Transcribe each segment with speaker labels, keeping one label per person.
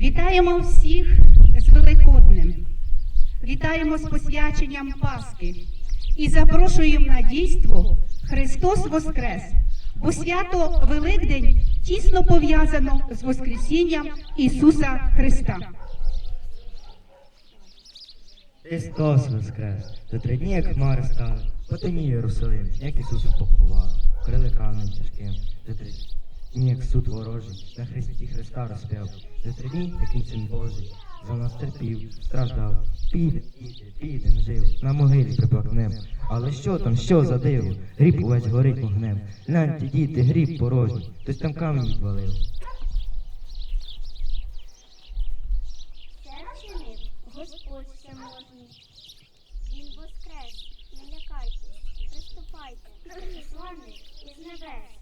Speaker 1: Вітаємо всіх з Великоднем. Вітаємо з посвяченням Пасхи і запрошуємо на дійство Христос Воскрес, бо свято Великдень тісно пов'язано з Воскресінням Ісуса Христа.
Speaker 2: Христос воскрес! За три дні, як хмари стали, потоні Єрусалим, як Ісуса поховали, крили камінь тяжким, за три як суд ворожий, на хресті Христа розп'яв, за три дні, він син Божий, за нас терпів, страждав, піде, піде, піде, жив, на могилі приплакнем. Але що там, що за диво? Гріб увесь горить вогнем. Гляньте, діти, гріб порожній, хтось там камінь відвалив.
Speaker 3: Це вчинив Господь всеможний. Він воскрес, не лякайтесь, приступайте, посланий із небес.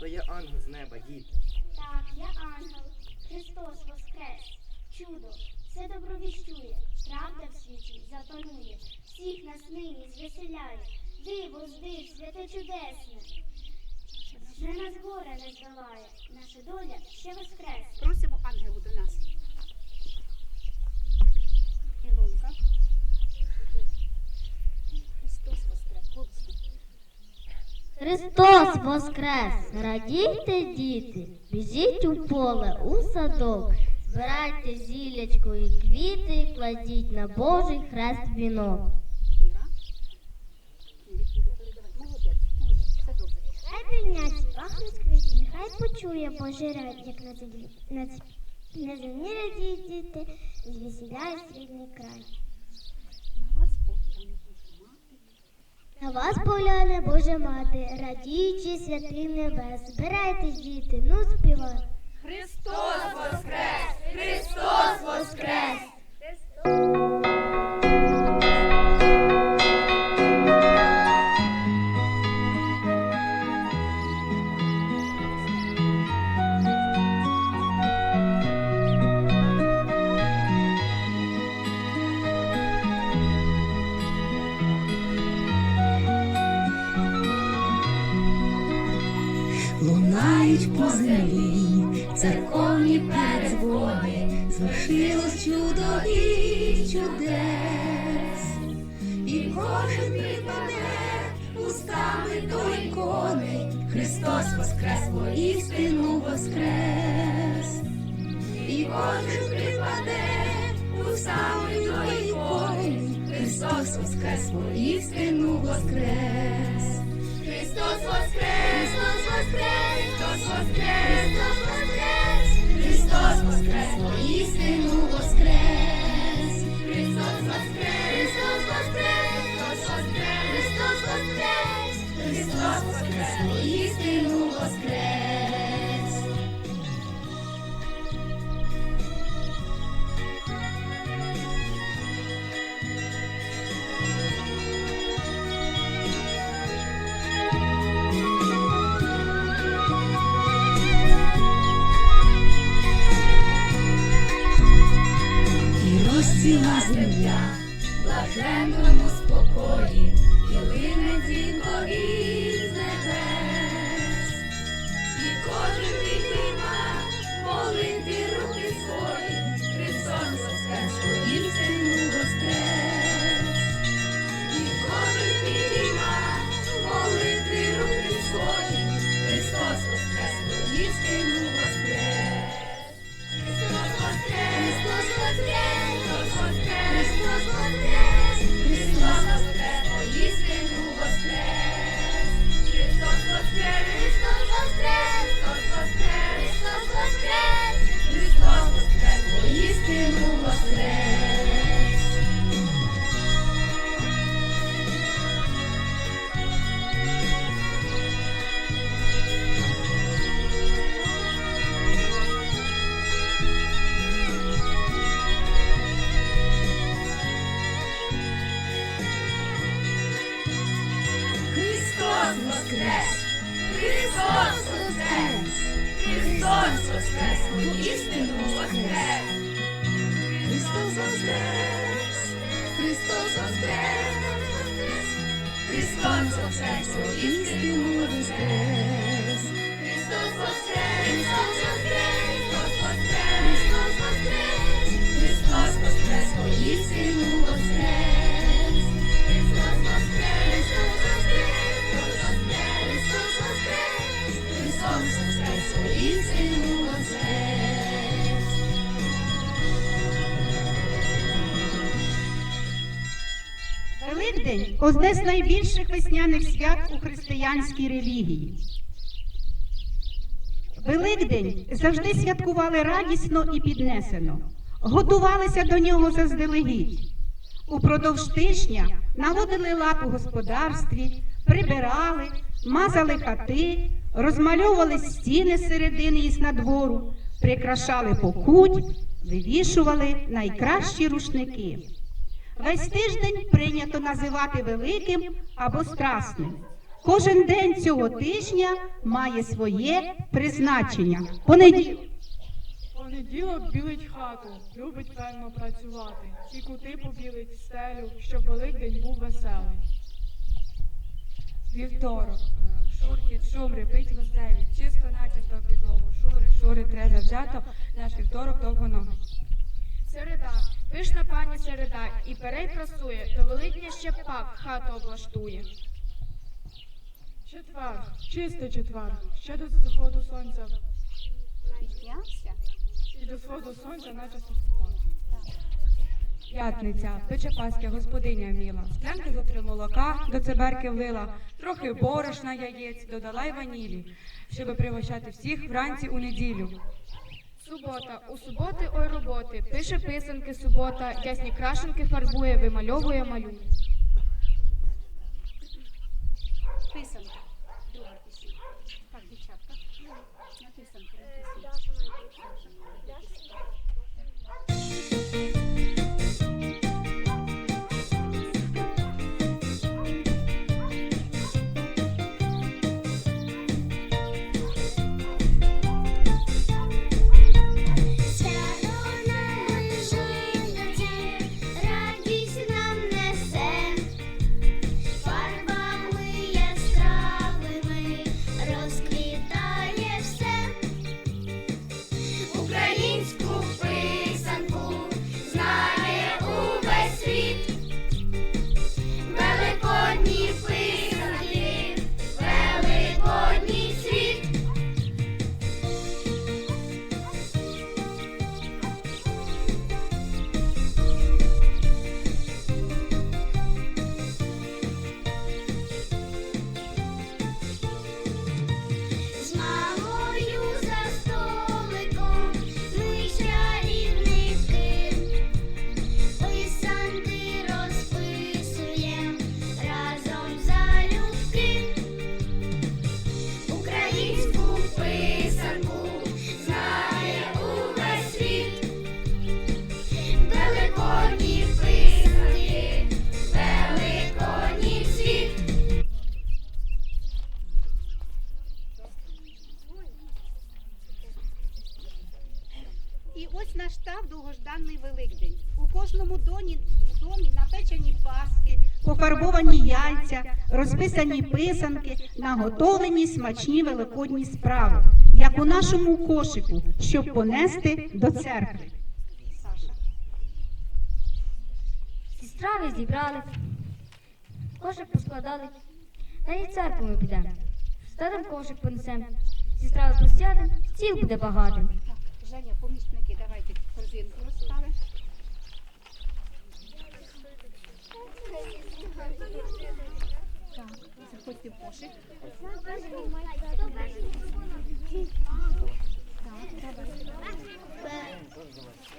Speaker 2: То є ангел з неба, діти.
Speaker 3: Так, я ангел, Христос воскрес, чудо, все добровіщує, правда в світі запанує, всіх нас нині звеселяє, диво здив, святе чудесне. Вже нас горе не здаває, наша доля ще воскрес.
Speaker 1: Просимо ангелу до нас. Ілонка. Христос Воскрес.
Speaker 4: Христос воскрес! Радійте, діти, біжіть у поле, у садок, збирайте зілячко і квіти, кладіть на Божий хрест вінок.
Speaker 3: Хай півняці пахнуть квіти, нехай почує Божий рад, як на землі, на, землі радіють діти, звісіляє рідний край.
Speaker 1: На вас погляне Божа мати.
Speaker 3: Радіючи святим небес. Збирайтесь, діти, ну співай.
Speaker 1: Христос Воскрес!
Speaker 3: Христос воскрес!
Speaker 5: Лунають церковні перезвони, звершилось чудо і чудес, і кожен припаде устами до ікони, Христос воскрес, воістину воскрес, і кожен припаде устами до ікони, Христос воскрес, воістину воскрес. Христос воскрес! Христос воскрес! Христос воскрес! Христос воскрес! Христос воскрес! Христос воскрес! Христос воскрес! Христос воскрес! Христос воскрес! Воістину воскрес! Істину воскрес! Христос воскрес! Христос воскрес! Христос воскрес! Істину воскрес! Христос воскрес! Христос воскрес!
Speaker 1: Великдень одне з найбільших весняних свят у християнській релігії. Великдень завжди святкували радісно і піднесено, готувалися до нього заздалегідь. Упродовж тижня наводили лад у господарстві, прибирали, мазали хати, розмальовували стіни середини і надвору, прикрашали покуть, вивішували найкращі рушники. Весь тиждень прийнято називати великим або страсним. Кожен день цього тижня має своє призначення. Понеділок.
Speaker 6: Понеділок білить хату, любить певно працювати, і кути побілить стелю, щоб Великдень був веселий.
Speaker 7: Вівторок. е, Шурхіт, шум, репить веселі, чисто начисто підлогу. Шури, шури, тре завзято, наш вівторок довго ногить.
Speaker 8: Середа, пишна пані середа, і перей красує, до Великдня ще пак хату облаштує.
Speaker 6: Четвер, чистий четвер, ще до заходу сонця
Speaker 9: Піднявся.
Speaker 6: і до сходу сонця начисто спати.
Speaker 7: П'ятниця, пече паски, господиня вміла. Склянки зо три молока до циберки влила, трохи борошна яєць, додала й ванілі, щоби пригощати всіх вранці у неділю.
Speaker 8: Субота, у суботи ой роботи, пише писанки субота, ясні крашенки фарбує, вимальовує малює.
Speaker 9: Писанка.
Speaker 1: Розписані писанки, наготовлені смачні великодні страви, як у нашому кошику, щоб понести до церкви.
Speaker 4: Всі страви зібрали, кошик поскладали, та й в церкву ми підемо. Стадом кошик понесем, всі страви посядем, стіл буде багатим.
Speaker 9: Так, Женя, помічники, давайте корзинку розставимо. В кошик.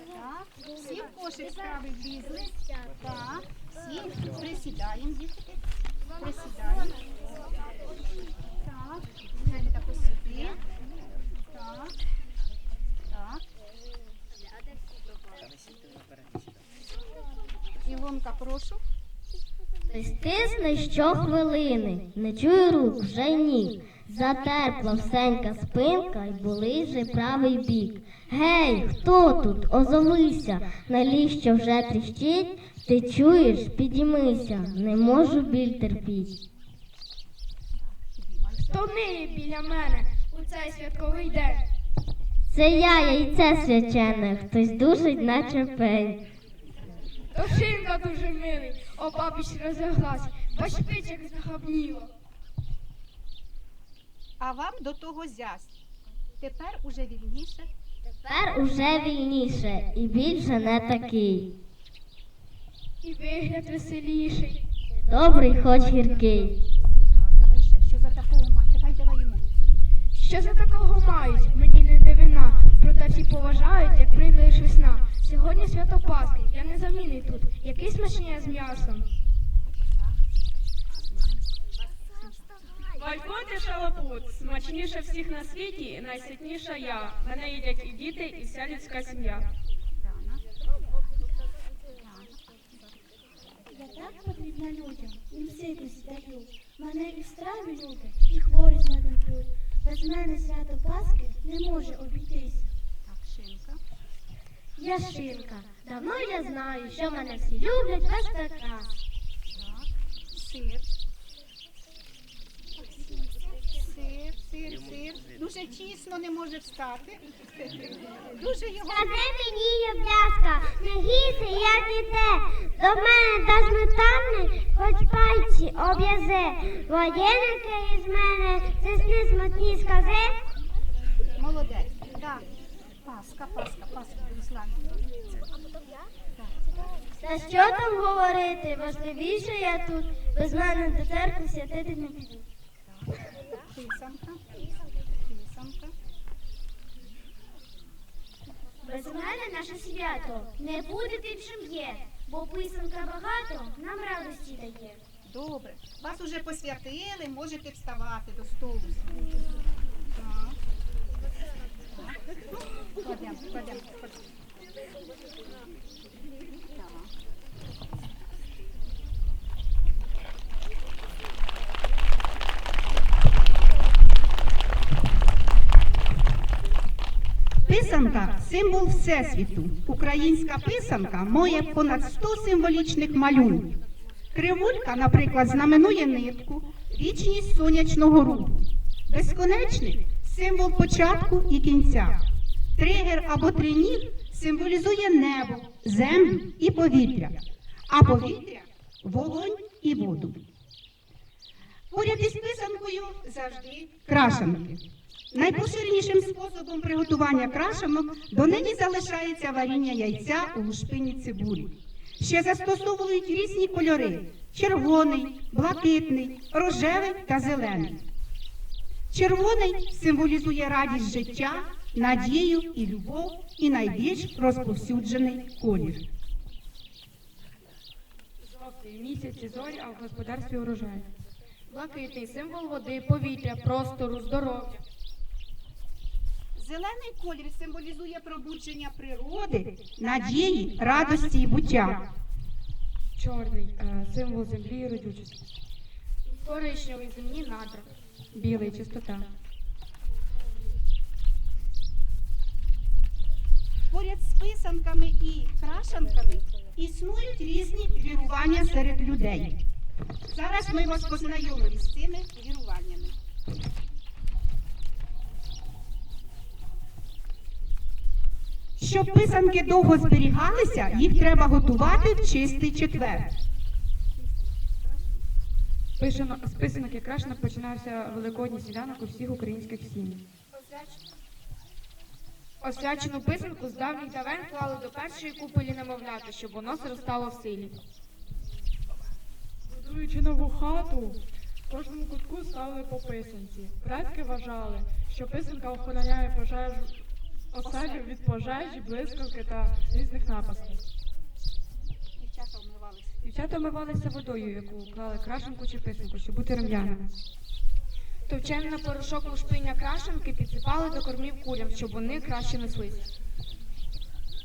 Speaker 9: Так. Всі в кошик справи влізли. Так, всі присідаємо, дітки. Присідаємо. Так, Женя, так ось сюди. Так. Так. Ілонка, прошу.
Speaker 4: Стисне щохвилини, не чую рук, вже й ніг. Затерпла всенька спинка й болить же правий бік. Гей, хто тут? Озовися, на ліщо вже тріщить, ти чуєш, підіймися, не можу біль терпіть.
Speaker 8: Хто ниє біля мене у цей святковий день?
Speaker 4: Це я, яйце свячене, хтось душить, наче пень.
Speaker 8: Дошинка дуже милий, о бабіч розляглась, бач пить, як.
Speaker 1: А вам до того зясь. Тепер уже вільніше.
Speaker 4: Тепер уже вільніше і більше не такий.
Speaker 8: І вигляд веселіший.
Speaker 4: добрий, хоч гіркий.
Speaker 1: Давай ще. Що за такого мать? Давай, давай йому.
Speaker 8: Що за такого мають? Мені не дивина. Проте всі поважають, як прийде весна. Сьогодні свято Пасхи, я не замінний тут. Який смачніє з м'ясом.
Speaker 7: Вальфоти шалапут, смачніша всіх на світі, найситніша я. Мене їдять і діти, і вся людська сім'я.
Speaker 3: Я так потрібна людям, їм ситність даю. Мене і в страві люди, і хворі з медом п'ють. Без мене свято Пасхи не може обійтися.
Speaker 1: Так, шинка.
Speaker 4: Я шинка. Давно я знаю, що мене всі люблять без прикрас.
Speaker 1: Сир. Сир, сир, сир. Дуже тісно не може встати. Дуже його.
Speaker 3: Скажи мені, Юбляска, не гійся, як і. До мене та сметани, хоч пальці об'язе. Воєнники із мене, сесни сматні скази.
Speaker 1: Паска, паска, паска, Руслан.
Speaker 4: Та що там говорити? Важливіше я тут. Без мене до церкви святити не піду.
Speaker 1: Писанка. Писанка.
Speaker 3: Без мене наше свято не буде тим, є, бо писанка багато нам радості дає.
Speaker 1: Добре. Вас уже посвятили, можете вставати до столу. Писанка символ Всесвіту. Українська писанка має понад 100 символічних малюнків. Кривулька, наприклад, знаменує нитку, вічність сонячного руху. Безконечник символ початку і кінця. Тригер або триніг символізує небо, землю і повітря, а повітря вогонь і воду. Поряд із писанкою завжди крашанки. Найпоширенішим способом приготування крашанок донині залишається варіння яйця у лушпині цибулі. Ще застосовують різні кольори: червоний, блакитний, рожевий та зелений. Червоний символізує радість життя, надію і любов, і найбільш розповсюджений колір.
Speaker 7: Жовтий місяць і зорі, а в господарстві урожай.
Speaker 8: Блакитний символ води, повітря, простору, здоров'я.
Speaker 1: Зелений колір символізує пробудження природи, надії, радості і буття.
Speaker 7: Чорний е, символ землі і родючості.
Speaker 8: Коричневий земні надра.
Speaker 7: Білий чистота.
Speaker 1: Поряд з писанками і крашанками існують різні вірування серед людей. Зараз ми вас познайомимо з цими віруваннями. Щоб писанки довго зберігалися, їх треба готувати в чистий четвер.
Speaker 7: Пишено, з писанок і крашенок починався великодній сніданок у всіх українських сім'ях.
Speaker 8: Освячену писанку з давніх давен клали до першої купелі немовляти, щоб воно зростало в силі.
Speaker 6: Будуючи нову хату, в кожному кутку ставили по писанці. Предки вважали, що писанка охороняє пожежу оселю від пожежі, блискавки та різних напастей.
Speaker 1: Вмивалися.
Speaker 7: Дівчата вмивалися водою, яку клали крашенку чи писанку, щоб бути рум'яними.
Speaker 8: Товчений на порошок лушпиня крашенки підсипали до кормів курям, щоб вони краще неслися.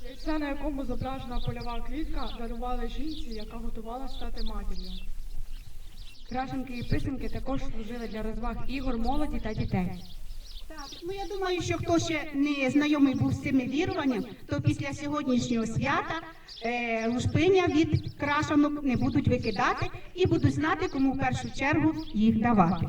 Speaker 6: Яйце, на якому зображена польова квітка, дарували жінці, яка готувала стати матір'ю.
Speaker 7: Крашенки і писанки також служили для розваг ігор, молоді та дітей.
Speaker 1: Ну я думаю, що хто ще не знайомий був з цими віруванням, то після сьогоднішнього свята е, лушпиня від крашанок не будуть викидати і будуть знати, кому в першу чергу їх давати.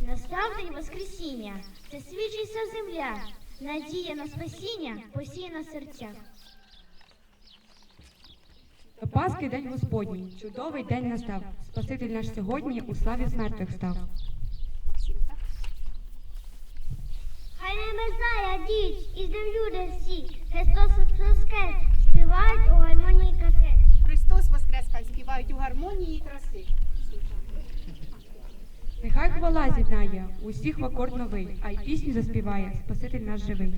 Speaker 3: Настав день Воскресіння, це свіжіся земля, надія на спасіння посіяна в серцях.
Speaker 7: До Пасхи день Господній, чудовий день настав. Спаситель наш сьогодні у славі з мертвих став.
Speaker 3: Хай
Speaker 4: не мерзає діч, і з ним люди всі. Христос Воскрес, співають у гармонії касет.
Speaker 1: Христос Воскрес, хай співають у гармонії і краси.
Speaker 7: Нехай хвала з'єднає усіх в акорд новий, а й пісню заспіває Спаситель наш живий.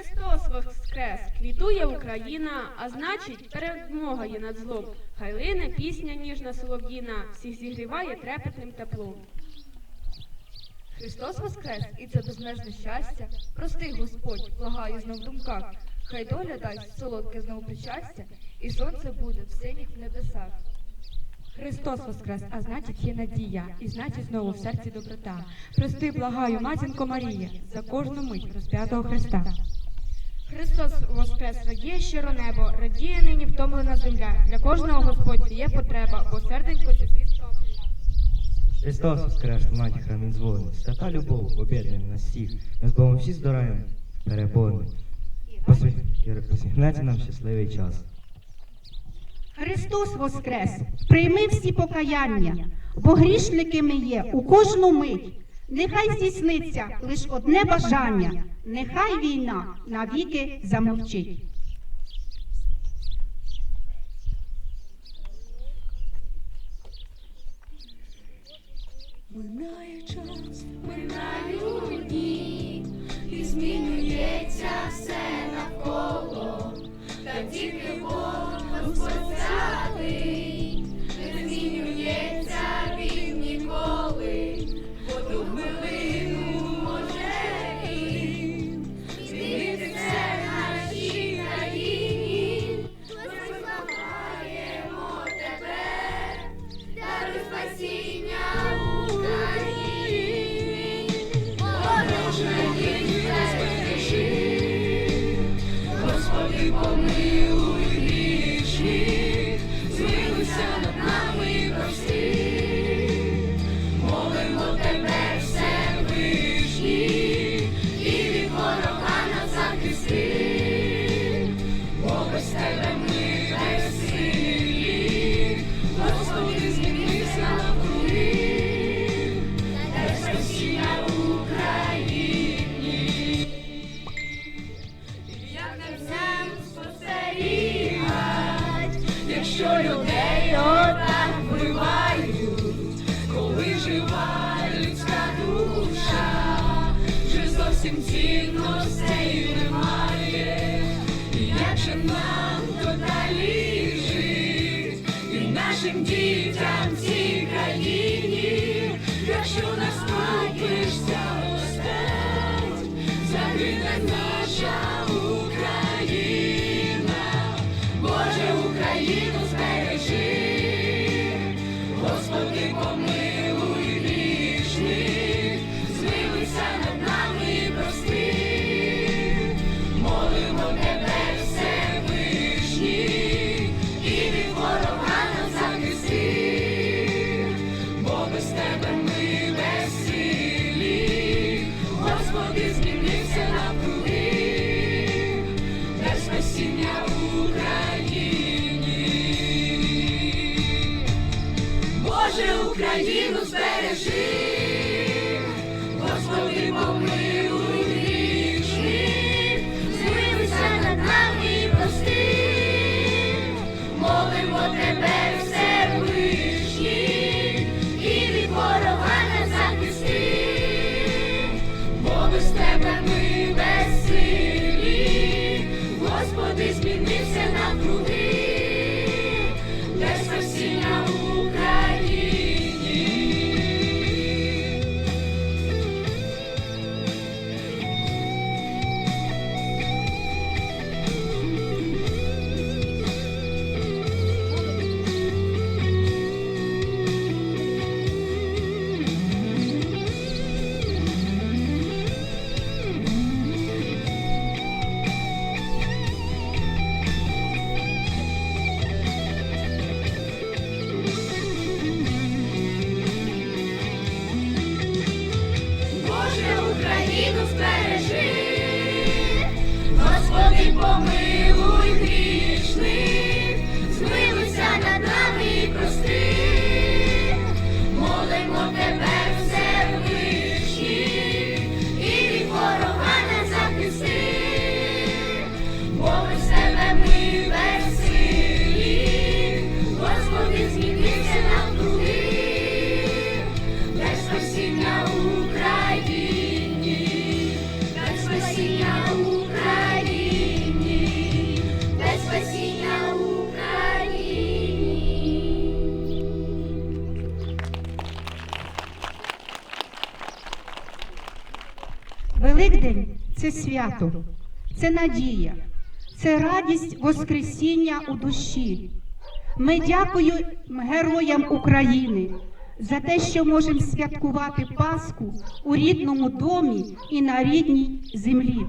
Speaker 1: Христос Воскрес.
Speaker 8: Квітує Україна, а значить, перемога є над злом. Хай лине пісня ніжна солов'їна, всіх зігріває трепетним теплом. Христос воскрес, і це безмежне щастя. Прости, Господь, благаю знов в думках. Хай доля дасть солодке знову причастя, і сонце буде в синіх в небесах.
Speaker 7: Христос Воскрес, а значить є надія, і значить знову в серці доброта. Прости, благаю, матінко Марія, за кожну мить розп'ятого Христа.
Speaker 8: Христос воскрес, радіє щиро небо, радіє нині втомлена земля. Для кожного Господь є потреба, бо серденько це звістка.
Speaker 2: Христос Воскрес, маті храмін дзвони, свята любов об'єднує нас всіх, ми з Богом всі здораємо переборни. Посміхнеться нам щасливий час.
Speaker 1: Христос Воскрес, прийми всі покаяння, бо грішники ми є у кожну мить. Нехай здійсниться лиш одне бажання, нехай війна навіки замовчить.
Speaker 10: Минає час, Imagine Збережи, Господи, помилуй
Speaker 1: свято, це надія, це радість Воскресіння у душі. Ми дякуємо героям України за те, що можемо святкувати Пасху у рідному домі і на рідній землі.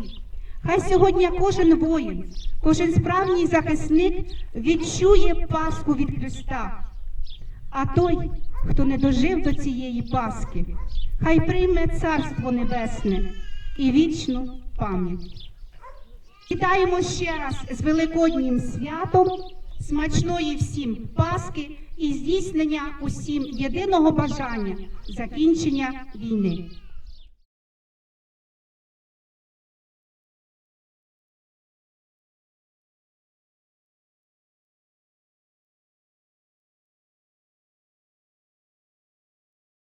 Speaker 1: Хай сьогодні кожен воїн, кожен справжній захисник відчує Пасху від Христа. А той, хто не дожив до цієї Пасхи, хай прийме Царство Небесне і вічну пам'ять. Вітаємо ще раз з Великоднім святом, смачної всім Пасхи і здійснення усім єдиного бажання закінчення війни.